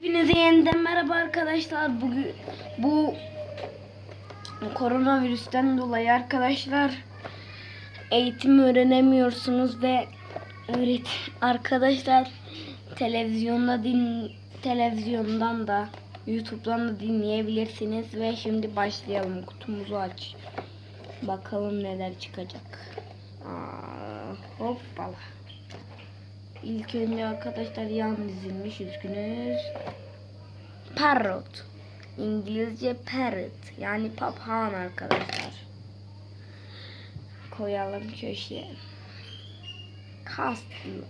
Hepinize yeniden merhaba arkadaşlar. Bugün bu koronavirüsten dolayı arkadaşlar eğitim öğrenemiyorsunuz ve öğret arkadaşlar televizyonda din televizyondan da YouTube'dan da dinleyebilirsiniz ve şimdi başlayalım. Kutumuzu aç. Bakalım neler çıkacak. Aa, hoppala. İlk önce arkadaşlar yan dizilmiş üzgünüz. Parrot. İngilizce parrot. Yani papağan arkadaşlar. Koyalım köşeye. Castle.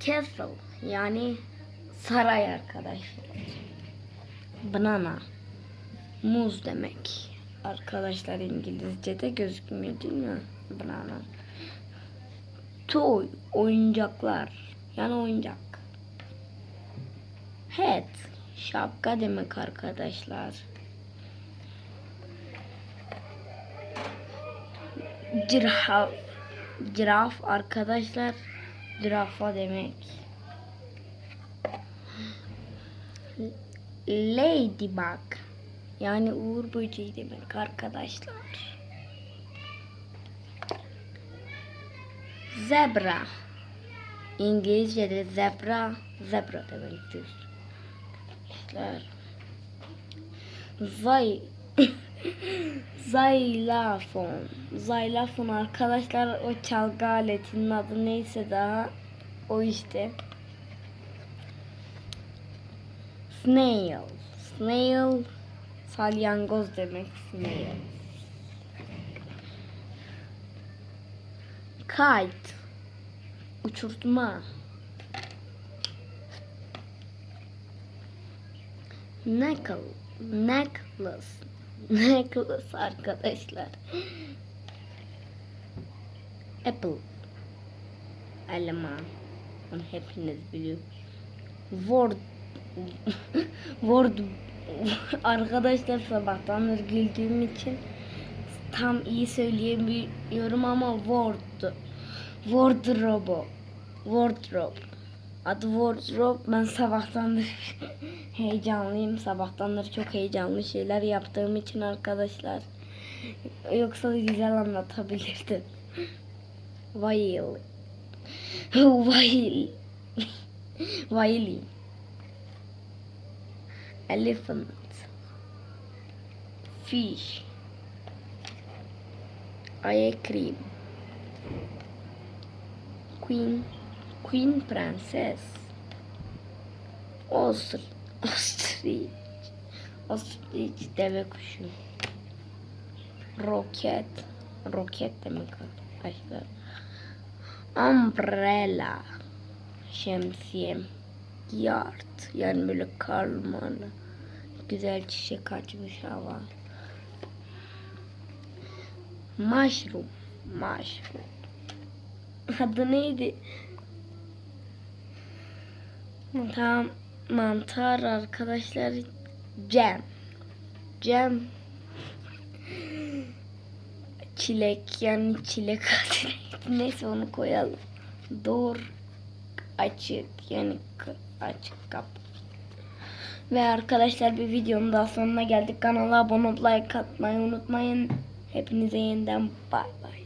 Castle. Yani saray arkadaşlar. Banana. Muz demek. Arkadaşlar İngilizce'de gözükmüyor değil mi? Banana. Toy, oyuncaklar. Yani oyuncak. Hat, şapka demek arkadaşlar. Ciraf, ciraf arkadaşlar. Zürafa demek. Ladybug. Yani uğur böceği demek arkadaşlar. Zebra. İngilizce'de zebra, zebra demektir. Arkadaşlar. Zay Zaylafon. Zaylafon arkadaşlar o çalgı aletinin adı neyse daha o işte. Snail. Snail salyangoz demek snail. Kite. Uçurtma. Knuckle. Necklace. Necklace arkadaşlar. Apple. Elma. Onu hepiniz biliyorsunuz. Word. Word. arkadaşlar sabahtandır güldüğüm için tam iyi söyleyemiyorum ama Word. Wardrobe. Wardrobe. Adı wardrobe. Ben sabahtandır heyecanlıyım. Sabahtandır çok heyecanlı şeyler yaptığım için arkadaşlar. Yoksa güzel anlatabilirdim. While. While. While. Elephant. Fish. Ice cream. Queen, Queen Prenses. Ostr, ostrich, ostrich deve kuşu. Roket, roket demek arkadaşlar. Umbrella, şemsiye. Yard, yani böyle karmalı. Güzel çiçek açmış hava. Mushroom, mushroom. Adı neydi? Tam mantar arkadaşlar. Cem. Cem. Çilek yani çilek adı? Neyse onu koyalım. Doğru. Açık yani açık kap. Ve arkadaşlar bir videonun daha sonuna geldik. Kanala abone olup like atmayı unutmayın. Hepinize yeniden bay bay.